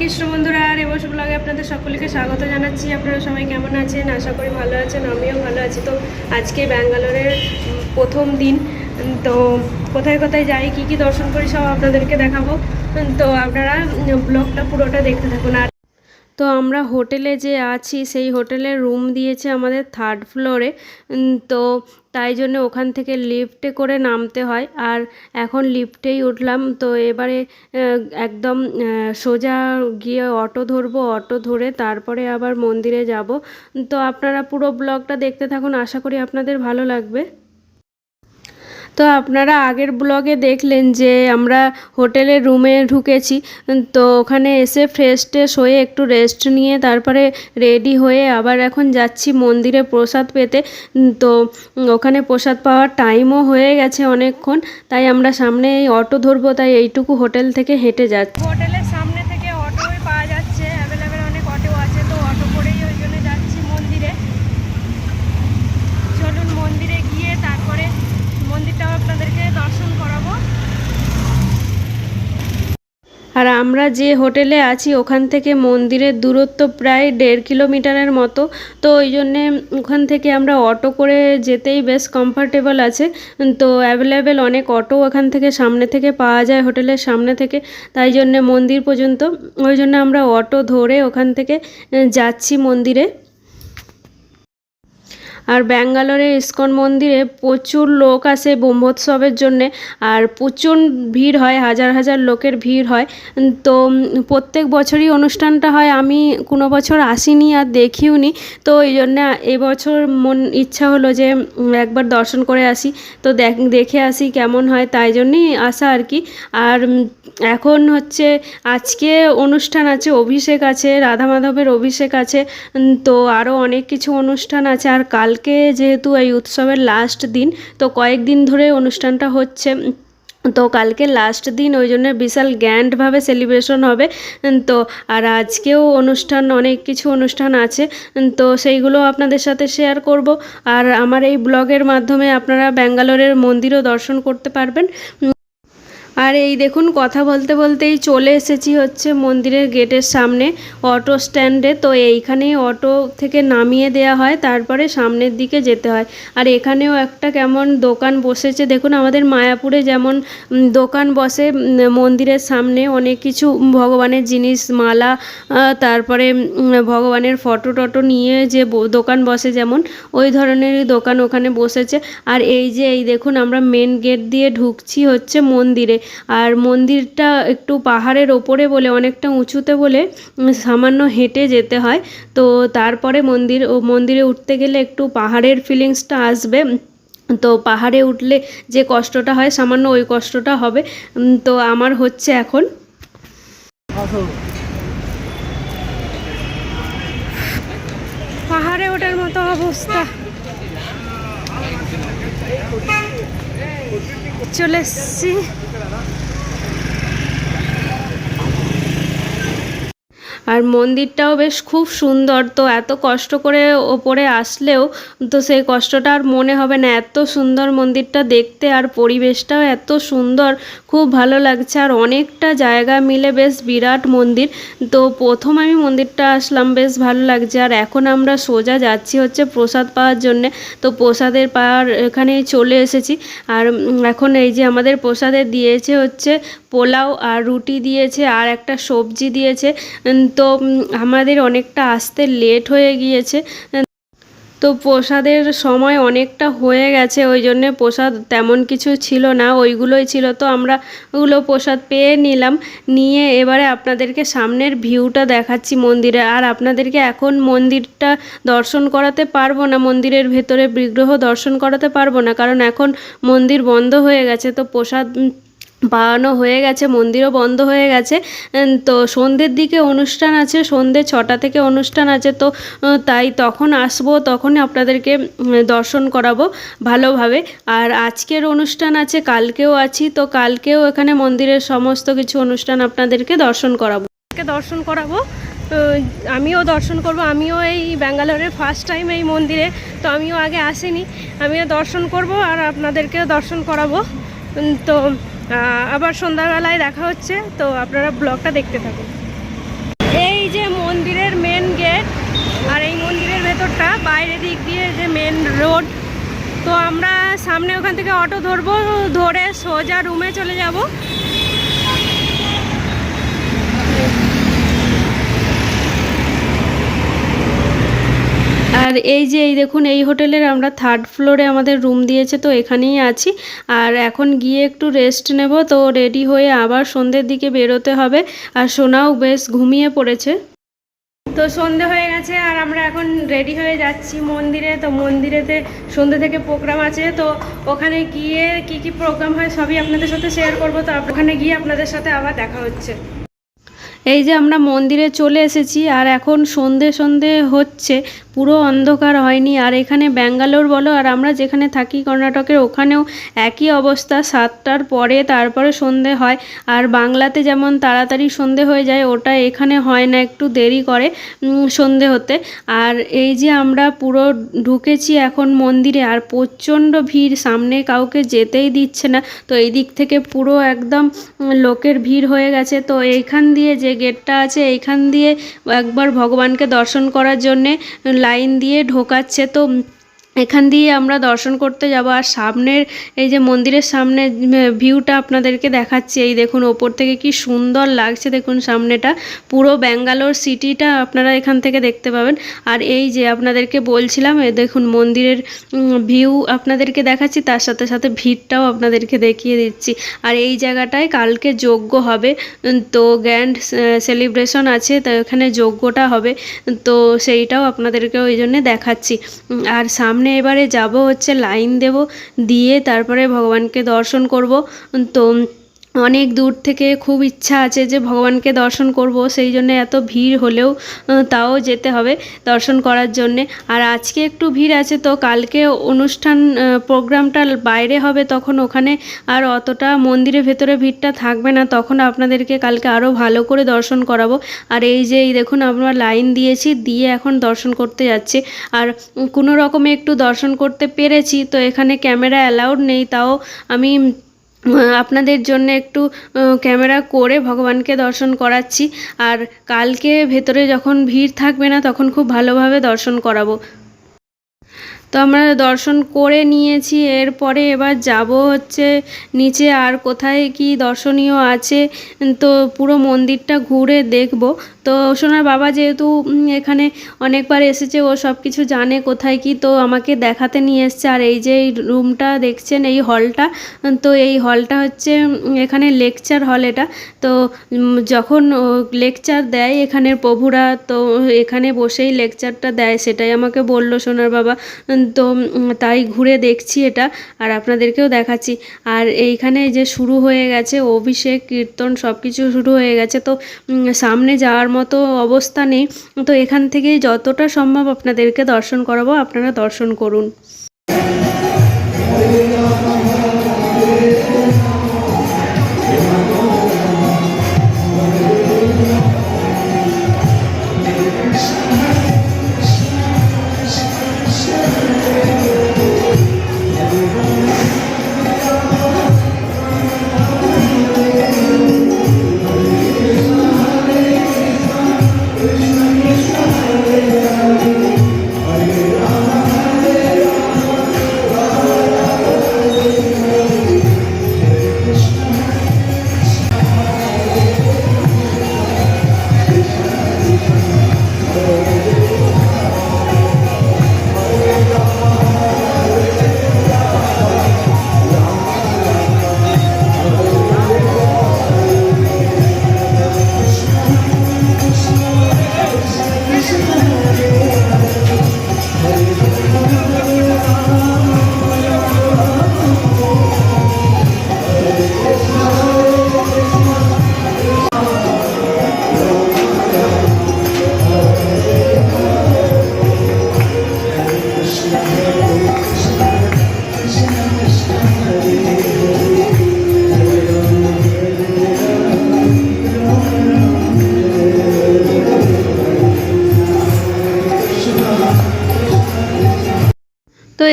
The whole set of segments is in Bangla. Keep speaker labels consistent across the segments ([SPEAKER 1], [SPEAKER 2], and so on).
[SPEAKER 1] কৃষ্ণ বন্ধুরা আর এবছর ব্লগে আপনাদের সকলকে স্বাগত জানাচ্ছি। আপনারা সবাই কেমন আছেন? আশা করি ভালো আছেন, আমিও ভালো আছি। তো আজকে ব্যাঙ্গালোরের প্রথম দিন। তো কোথায় কোথায় যাই, কি কি দর্শন করি সব আপনাদেরকে দেখাবো। তো আপনারা ব্লগটা পুরোটা দেখতে থাকুন। আর তো আমরা হোটেলে যে আছি, সেই হোটেলের রুম দিয়েছে আমাদের থার্ড ফ্লোরে তো তাই জন্য ওখান থেকে লিফটে করে নামতে হয়। আর এখন লিফটেই উঠলাম, তো এবারে একদম সোজা গিয়ে অটো ধরবো, অটো ধরে তারপরে আবার মন্দিরে যাব। তো আপনারা পুরো ব্লগটা দেখতে থাকুন, আশা করি আপনাদের ভালো লাগবে। তো আপনারা আগের ব্লগে দেখলেন যে আমরা হোটেলের রুমে ঢুকেছি, তো ওখানে এসে ফ্রেশ ট্রেশ হয়ে একটু রেস্ট নিয়ে তারপরে রেডি হয়ে আবার এখন যাচ্ছি মন্দিরে প্রসাদ পেতে। তো ওখানে প্রসাদ পাওয়ার টাইমও হয়ে গেছে অনেকক্ষণ, তাই আমরা সামনে অটো ধরবো, তাই এইটুকু হোটেল থেকে হেঁটে যাচ্ছি। হোটেলের সামনে থেকে অটোই পাওয়া যাচ্ছে অ্যাভেলেবেল অনেক অটো আছে তো অটো করেই ওই জন্য যাচ্ছি মন্দিরে চলুন মন্দিরে গিয়ে তারপরে মন্দিরটাও আপনাদেরকে দর্শন করাবো আর আমরা যে হোটেলে আছি, ওখান থেকে মন্দিরের দূরত্ব প্রায় দেড় কিলোমিটারের মতো। তো ওই জন্যে ওখান থেকে আমরা অটো করে যেতেই বেশ কমফর্টেবল আছে। তো অ্যাভেলেবেল অনেক অটো ওখান থেকে সামনে থেকে পাওয়া যায় হোটেলের সামনে থেকে, তাই জন্যে মন্দির পর্যন্ত। ওই জন্য আমরা অটো ধরে ওখান থেকে যাচ্ছি মন্দিরে। আর ব্যাঙ্গালোরে ইস্কন মন্দিরে প্রচুর লোক আসে ব্রহ্মোৎসবের জন্যে, আর প্রচুর ভিড় হয়, হাজার হাজার লোকের ভিড় হয়। তো প্রত্যেক বছরই অনুষ্ঠানটা হয়, আমি কোনো বছর আসিনি আর দেখিও নি তো এই জন্যে এবছর মন ইচ্ছা হলো যে একবার দর্শন করে আসি। তো দেখ- আসি কেমন হয়, তাই জন্যই আসা আর কি। আর এখন হচ্ছে আজকে অনুষ্ঠান আছে, অভিষেক আছে, রাধা মাধবের অভিষেক আছে, তো আরও অনেক কিছু অনুষ্ঠান আছে। আর কালকে যেহেতু এই উৎসবের লাস্ট দিন, তো কয়েকদিন ধরে অনুষ্ঠানটা হচ্ছে। তো কালকে লাস্ট দিন, ওই জন্য বিশাল গ্র্যান্ডভাবে সেলিব্রেশন হবে। তো আর আজকেও অনুষ্ঠান, অনেক কিছু অনুষ্ঠান আছে। তো সেইগুলো আপনাদের সাথে শেয়ার করব। আর আমার এই ব্লগের মাধ্যমে আপনারা ব্যাঙ্গালোরের মন্দিরও দর্শন করতে পারবেন। আর এই দেখুন, কথা বলতে বলতেই চলে এসেছি হচ্ছে মন্দিরের গেটের সামনে অটো স্ট্যান্ডে তো এইখানেই অটো থেকে নামিয়ে দেওয়া হয়, তারপরে সামনের দিকে যেতে হয়। আর এখানেও একটা কেমন দোকান বসেছে, দেখুন আমাদের মায়াপুরে যেমন দোকান বসে মন্দিরের সামনে অনেক কিছু ভগবানের জিনিস, মালা তারপরে ভগবানের ফটো টটো নিয়ে যে দোকান বসে যেমন, ওই ধরনেরই দোকান ওখানে বসেছে। আর এই যে, এই দেখুন আমরা মেন গেট দিয়ে ঢুকছি হচ্ছে মন্দিরে। আর মন্দিরটা একটু পাহাড়ের ওপরে বলে, অনেকটা উঁচুতে বলে সামান্য হেঁটে যেতে হয়। তো তারপরে মন্দির, ও মন্দিরে উঠতে গেলে একটু পাহাড়ের ফিলিংসটা আসবে। তো পাহাড়ে উঠলে যে কষ্টটা হয়, সামান্য ওই কষ্টটা হবে। তো আমার হচ্ছে এখন। পাহাড়ে ওঠার মতো অবস্থা। চলে এসছি। আর মন্দিরটাও বেশ খুব সুন্দর। তো এত কষ্ট করে ওপরে আসলেও তো সেই কষ্টটা আর মনে হবে না। এত সুন্দর মন্দিরটা দেখতে আর পরিবেশটাও এত সুন্দর, খুব ভালো লাগছে। আর অনেকটা জায়গা মিলে বেশ বিরাট মন্দির। তো প্রথম আমি মন্দিরটা আসলাম, বেশ ভালো লাগছে। আর এখন আমরা সোজা যাচ্ছি হচ্ছে প্রসাদ পাওয়ার জন্যে। তো প্রসাদের পাওয়ার এখানে চলে এসেছি। আর এখন এই যে আমাদের প্রসাদে দিয়েছে হচ্ছে পোলাও আর রুটি দিয়েছে আর একটা সবজি দিয়েছে। তো আমাদের অনেকটা আসতে লেট হয়ে গিয়েছে। তো প্রসাদের সময় অনেকটা হয়ে গেছে, ওই জন্যে প্রসাদ তেমন কিছু ছিল না, ওইগুলোই ছিল। তো আমরা ওগুলো প্রসাদ পেয়ে নিলাম, নিয়ে এবারে আপনাদেরকে সামনের ভিউটা দেখাচ্ছি মন্দিরে। আর আপনাদেরকে এখন মন্দিরটা দর্শন করাতে পারব না, মন্দিরের ভেতরে বিগ্রহ দর্শন করাতে পারব না, কারণ এখন মন্দির বন্ধ হয়ে গেছে। তো প্রসাদ পাওয়ানো হয়ে গেছে, মন্দিরও বন্ধ হয়ে গেছে। তো সন্ধ্যের দিকে অনুষ্ঠান আছে, সন্ধ্যে ছটা থেকে অনুষ্ঠান আছে। তো তাই তখন আসব তখন আপনাদেরকে দর্শন করাবো ভালোভাবে। আর আজকের অনুষ্ঠান আছে, কালকেও আছি। তো কালকেও এখানে মন্দিরের সমস্ত কিছু অনুষ্ঠান আপনাদেরকে দর্শন করাবো। দর্শন করাবো? আমিও দর্শন করব। আমিও এই ব্যাঙ্গালোরের ফার্স্ট টাইম এই মন্দিরে। তো আমিও আগে আসিনি। আমিও দর্শন করব আর আপনাদেরকেও দর্শন করাবো। তো আবার সন্ধ্যাবেলায় দেখা হচ্ছে, তো আপনারা ব্লগটা দেখতে থাকুন। এই যে মন্দিরের মেন গেট আর এই মন্দিরের ভেতরটা, বাইরে দিক দিয়ে যে মেন রোড তো আমরা সামনে ওখান থেকে অটো ধরবো, ধরে সোজা রুমে চলে যাব। আর এই যে, এই দেখুন, এই হোটেলের আমরা থার্ড ফ্লোরে আমাদের রুম দিয়েছে, তো এখানেই আছি। আর এখন গিয়ে একটু রেস্ট নেব, তো রেডি হয়ে আবার সন্ধ্যের দিকে বেরোতে হবে। আর সোনাও বেশ ঘুমিয়ে পড়েছে। তো সন্ধে হয়ে গেছে, আর আমরা এখন রেডি হয়ে যাচ্ছি মন্দিরে। তো মন্দিরেতে সন্ধে থেকে প্রোগ্রাম আছে, তো ওখানে গিয়ে কি কি প্রোগ্রাম হয় সবই আপনাদের সাথে শেয়ার করব। তো ওখানে গিয়ে আপনাদের সাথে আবার দেখা হচ্ছে। এই যে আমরা মন্দিরে চলে এসেছি, আর এখন সন্ধে সন্ধে হচ্ছে। পুরো অন্ধকার হয়নি। আর এখানে ব্যাঙ্গালোর বলো, আর আমরা যেখানে থাকি কর্ণাটকের, ওখানেও একই অবস্থা। সাতটার পরে তারপরে সন্ধে হয়, আর বাংলাতে যেমন তাড়াতাড়ি সন্ধে হয়ে যায়, ওটা এখানে হয় না, একটু দেরি করে সন্ধে হতে। আর এই যে আমরা পুরো ঢুকেছি এখন মন্দিরে, আর প্রচণ্ড ভিড়, সামনে কাউকে যেতেই দিচ্ছে না। তো এই দিক থেকে পুরো একদম লোকের ভিড় হয়ে গেছে। তো এইখান দিয়ে যে গেটটা আছে, এইখান দিয়ে একবার ভগবানকে দর্শন করার জন্যে লাইন দিয়ে ঢোকাচ্ছে তো এখান দিয়ে আমরা দর্শন করতে যাব। আর সামনের, এই যে মন্দিরের সামনে ভিউটা আপনাদেরকে দেখাচ্ছি। এই দেখুন, ওপর থেকে কি সুন্দর লাগছে। দেখুন, সামনেটা পুরো ব্যাঙ্গালোর সিটিটা আপনারা এখান থেকে দেখতে পাবেন। আর এই যে আপনাদেরকে বলছিলাম দেখুন, মন্দিরের ভিউ আপনাদেরকে দেখাচ্ছি। তার সাথে সাথে ভিড়টাও আপনাদেরকে দেখিয়ে দিচ্ছি। আর এই জায়গাটায় কালকে যজ্ঞ হবে। তো গ্র্যান্ড সেলিব্রেশন আছে, তো এখানে যজ্ঞটা হবে। তো সেইটাও আপনাদেরকে ওই জন্যে দেখাচ্ছি। আর সামনে এবারে যাব হচ্ছে লাইন দেব দিয়ে তারপরে ভগবানকে দর্শন করব। তো অনেক দূর থেকে খুব ইচ্ছা আছে যে ভগবানকে দর্শন করব, সেই জন্য এত ভিড় হলেও তাও যেতে হবে দর্শন করার জন্যে। আর আজকে একটু ভিড় আছে তো, কালকে অনুষ্ঠান প্রোগ্রামটা বাইরে হবে, তখন ওখানে আর অতটা মন্দিরের ভেতরে ভিড়টা থাকবে না, তখন আপনাদেরকে কালকে আরও ভালো করে দর্শন করাবো। আর এই যে, এই দেখুন, আমরা লাইন দিয়েছি, দিয়ে এখন দর্শন করতে যাচ্ছি। আর কোনো রকমে একটু দর্শন করতে পেরেছি, তো এখানে ক্যামেরা অ্যালাউড নেই, তাও আমি আপনাদের জন্য একটু ক্যামেরা করে ভগবানকে দর্শন করাচ্ছি। আর কালকে ভেতরে যখন ভিড় থাকবে না, তখন খুব ভালোভাবে দর্শন করাবো। তো আমরা দর্শন করে নিয়েছি, এরপরে এবার যাব হচ্ছে নিচে আর কোথায় কি দর্শনীয় আছে। তো পুরো মন্দিরটা ঘুরে দেখব। তো সোনার বাবা যেহেতু এখানে অনেকবার এসেছে, ও সব কিছু জানে কোথায় কি, তো আমাকে দেখাতে নিয়ে এসছে। আর এই যে এই রুমটা দেখছেন, এই হলটা, তো এই হলটা হচ্ছে এখানে লেকচার হল এটা। তো যখন লেকচার দেয় এখানের প্রভুরা, তো এখানে বসেই লেকচারটা দেয়, সেটাই আমাকে বলল সোনার বাবা। তো তাই ঘুরে দেখছি এটা আর আপনাদেরকেও দেখাচ্ছি। আর এইখানে যে শুরু হয়ে গেছে, অভিষেক, কীর্তন সব কিছু শুরু হয়ে গেছে। তো সামনে যাওয়ার মতো অবস্থা নেই। তো এখান থেকেই যতটা সম্ভব আপনাদেরকে দর্শন করাবো, আপনারা দর্শন করুন।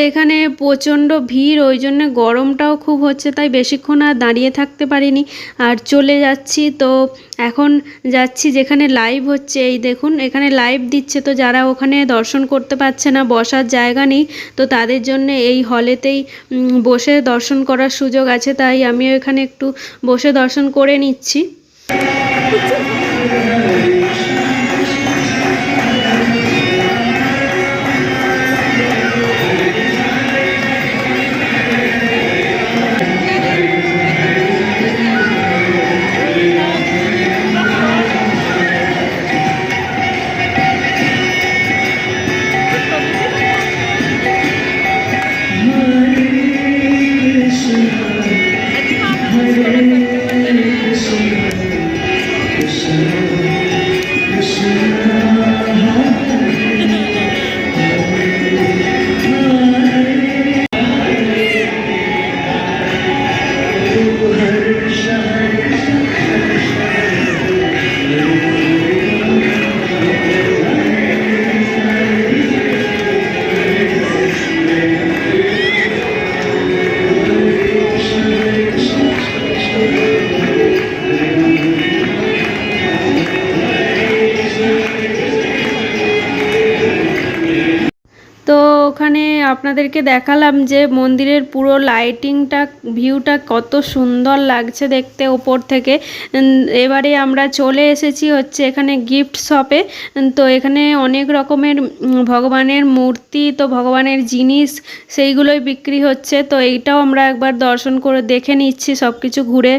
[SPEAKER 1] এখানে প্রচণ্ড ভিড়, ওই জন্য গরমটাও খুব হচ্ছে, তাই বেশিক্ষণ আর দাঁড়িয়ে থাকতে পারিনি। আর চলে যাচ্ছি, তো এখন যাচ্ছি যেখানে লাইভ হচ্ছে, এই দেখুন, এখানে লাইভ দিচ্ছে, তো যারা ওখানে দর্শন করতে পারছে না, বসার জায়গা নেই, তো তাদের জন্য এই হলেতেই বসে দর্শন করার সুযোগ আছে, তাই আমিও এখানে একটু বসে দর্শন করে নিচ্ছি। ওখানে আপনাদেরকে দেখালাম যে মন্দিরের পুরো লাইটিংটা ভিউটা কত সুন্দর লাগছে দেখতে ওপর থেকে। এবারে আমরা চলে এসেছি হচ্ছে এখানে গিফট শপে তো এখানে অনেক রকমের ভগবানের মূর্তি, তো ভগবানের জিনিস সেইগুলোই বিক্রি হচ্ছে। তো এইটাও আমরা একবার দর্শন করে দেখে নিচ্ছি সব কিছু ঘুরে।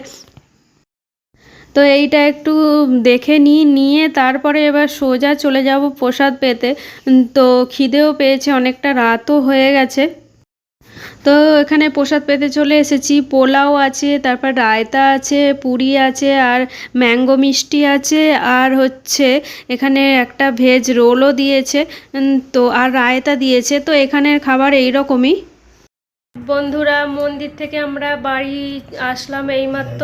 [SPEAKER 1] তো এইটা একটু দেখে নিই, নিয়ে তারপরে এবার সোজা চলে যাব প্রসাদ পেতে। তো খিদেও পেয়েছে, অনেকটা রাতও হয়ে গেছে। তো এখানে প্রসাদ পেতে চলে এসেছি। পোলাও আছে, তারপর রায়তা আছে, পুরি আছে, আর ম্যাঙ্গো মিষ্টি আছে, আর হচ্ছে এখানে একটা ভেজ রোলও দিয়েছে। তো আর রায়তা দিয়েছে। তো এখানের খাবার এই রকমই বন্ধুরা, মন্দির থেকে আমরা বাড়ি আসলাম এইমাত্র।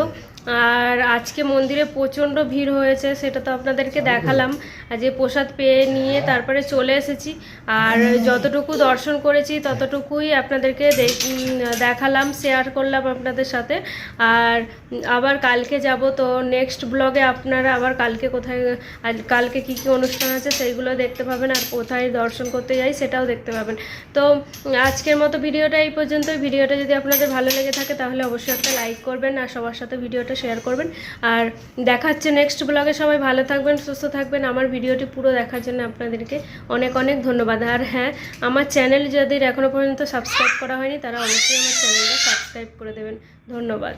[SPEAKER 1] আর আজকে মন্দিরে প্রচণ্ড ভিড় হয়েছে সেটা তো আপনাদেরকে দেখালাম। আর যে প্রসাদ পেয়ে নিয়ে তারপরে চলে এসেছি। আর যতটুকু দর্শন করেছি ততটুকুই আপনাদেরকে দেখ- দেখালাম শেয়ার করলাম আপনাদের সাথে। আর আবার কালকে যাব তো নেক্সট ব্লগে আপনারা আবার কালকে কোথায় কালকে কী কী অনুষ্ঠান আছে সেইগুলো দেখতে পাবেন আর কোথায় দর্শন করতে যাই সেটাও দেখতে পাবেন। তো আজকের মতো ভিডিওটা এই পর্যন্ত ভিডিওটা যদি আপনাদের ভালো লেগে থাকে তাহলে অবশ্যই একটা লাইক করবেন আর সবার সাথে ভিডিওটা শেয়ার করবেন। আর দেখাচ্ছে নেক্সট ব্লগে সবাই ভালো থাকবেন, সুস্থ থাকবেন। আমার ভিডিওটি পুরো দেখার জন্য আপনাদেরকে অনেক অনেক ধন্যবাদ। আর হ্যাঁ আমার চ্যানেল যাদের এখনও পর্যন্ত সাবস্ক্রাইব করা হয়নি, তারা অবশ্যই আমার চ্যানেলটা সাবস্ক্রাইব করে দেবেন। ধন্যবাদ।